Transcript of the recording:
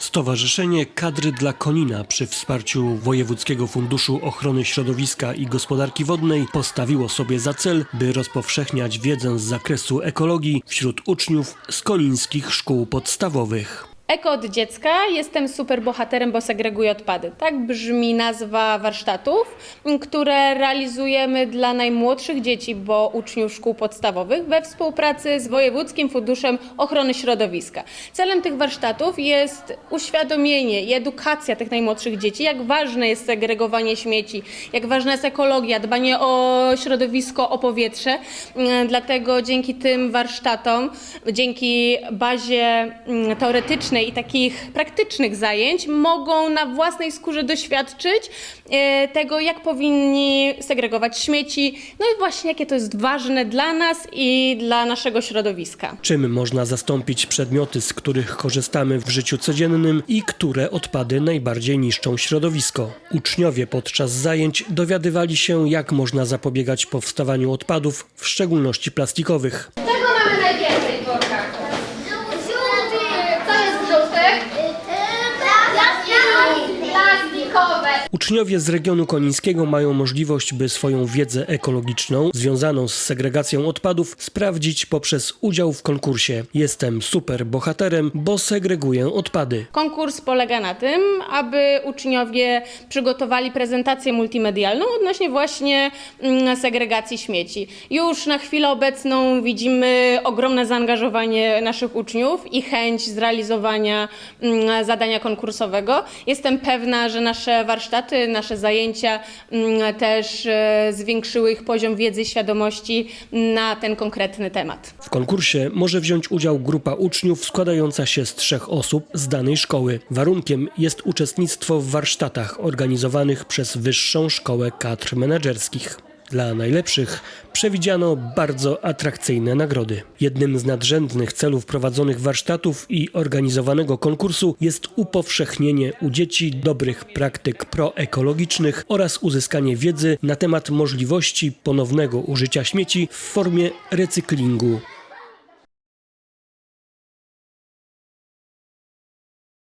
Stowarzyszenie Kadry dla Konina przy wsparciu Wojewódzkiego Funduszu Ochrony Środowiska i Gospodarki Wodnej postawiło sobie za cel, by rozpowszechniać wiedzę z zakresu ekologii wśród uczniów z konińskich szkół podstawowych. Eko od dziecka, jestem superbohaterem, bo segreguję odpady. Tak brzmi nazwa warsztatów, które realizujemy dla najmłodszych dzieci, bo uczniów szkół podstawowych we współpracy z Wojewódzkim Funduszem Ochrony Środowiska. Celem tych warsztatów jest uświadomienie i edukacja tych najmłodszych dzieci, jak ważne jest segregowanie śmieci, jak ważna jest ekologia, dbanie o środowisko, o powietrze. Mm, Dlatego dzięki tym warsztatom, dzięki bazie mm, i takich praktycznych zajęć mogą na własnej skórze doświadczyć e, tego, jak powinni segregować śmieci, no i właśnie jakie to jest ważne dla nas i dla naszego środowiska. Czym można zastąpić przedmioty, z których korzystamy w życiu codziennym i które odpady najbardziej niszczą środowisko? Uczniowie podczas zajęć dowiadywali się, jak można zapobiegać powstawaniu odpadów, w szczególności plastikowych. Uczniowie z regionu konińskiego mają możliwość, by swoją wiedzę ekologiczną związaną z segregacją odpadów sprawdzić poprzez udział w konkursie. Jestem super bohaterem, bo segreguję odpady. Konkurs polega na tym, aby uczniowie przygotowali prezentację multimedialną odnośnie właśnie mm, segregacji śmieci. Już na chwilę obecną widzimy ogromne zaangażowanie naszych uczniów i chęć zrealizowania mm, zadania konkursowego. Jestem pewna, że nasze warsztaty, nasze zajęcia mm, też e, zwiększyły ich poziom wiedzy i świadomości na ten konkretny temat. W konkursie może wziąć udział grupa uczniów składająca się z trzech osób z danej szkoły. Warunkiem jest uczestnictwo w warsztatach organizowanych przez Wyższą Szkołę Kadr Menedżerskich. Dla najlepszych przewidziano bardzo atrakcyjne nagrody. Jednym z nadrzędnych celów prowadzonych warsztatów i organizowanego konkursu jest upowszechnienie u dzieci dobrych praktyk proekologicznych oraz uzyskanie wiedzy na temat możliwości ponownego użycia śmieci w formie recyklingu.